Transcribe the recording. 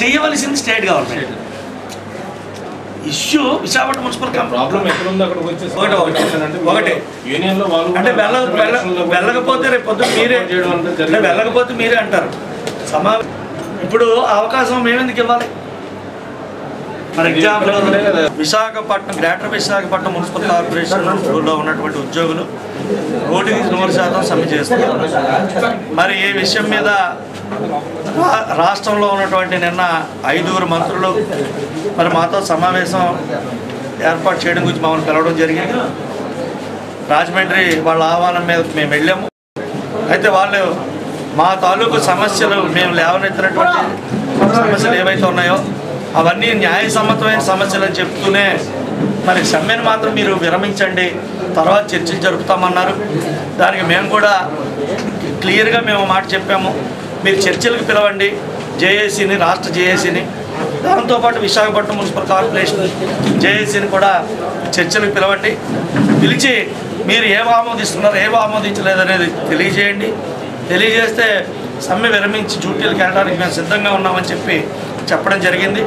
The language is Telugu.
చేయవలసింది state government issue Visakhapatnam municipal problem ఎక్కడ ఉందో అక్కడికి వచ్చేసి ఒకటి, ఒకటి. అంటే. యూనియన్లో వాళ్ళు వెళ్ళకపోతే రేపు పొద్దున్న మీరే అంటే. వెళ్ళకపోతే మీరే అంటారు సమా ఇప్పుడు అవకాశం మేమెందుకు ఇవ్వాలి for example. Visakhapatnam greater Visakhapatnam municipal కార్పొరేషన్లో ఉన్నటువంటి ఉద్యోగులు నూటికి నూరు శాతం సమ్మె చేస్తున్నారు మరి ఈ విషయం మీద రాష్ట్రంలో ఉన్నటువంటి నిన్న ఐదుగురు మంత్రులు మరి మాతో సమావేశం ఏర్పాటు చేయడం గురించి మమ్మల్ని పిలవడం జరిగింది. రాజమండ్రి వాళ్ళ ఆహ్వానం మీద మేము వెళ్ళాము. అయితే వాళ్ళు మా తాలూకు సమస్యలు మేము లేవనెత్తినటువంటి సమస్యలు ఏవైతే ఉన్నాయో అవన్నీ న్యాయసమ్మతమైన సమస్యలు అని చెప్తూనే మరి సమ్మెను మాత్రం మీరు విరమించండి. తర్వాత చర్చలు జరుపుతామన్నారు. దానికి మేము కూడా క్లియర్గా మేము మాట చెప్పాము. మీరు చర్చలకు పిలవండి జేఏసీని రాష్ట్ర జేఏసీని. దాంతోపాటు విశాఖపట్నం మున్సిపల్ కార్పొరేషన్ జేఏసీని కూడా చర్చలకు పిలవండి. పిలిచి మీరు ఏం ఆమోదిస్తున్నారు ఏం ఆమోదించలేదు అనేది తెలియజేయండి. తెలియజేస్తే సమ్మె విరమించి డ్యూటీలకు వెళ్ళడానికి మేము సిద్ధంగా ఉన్నామని చెప్పి చెప్పడం జరిగింది.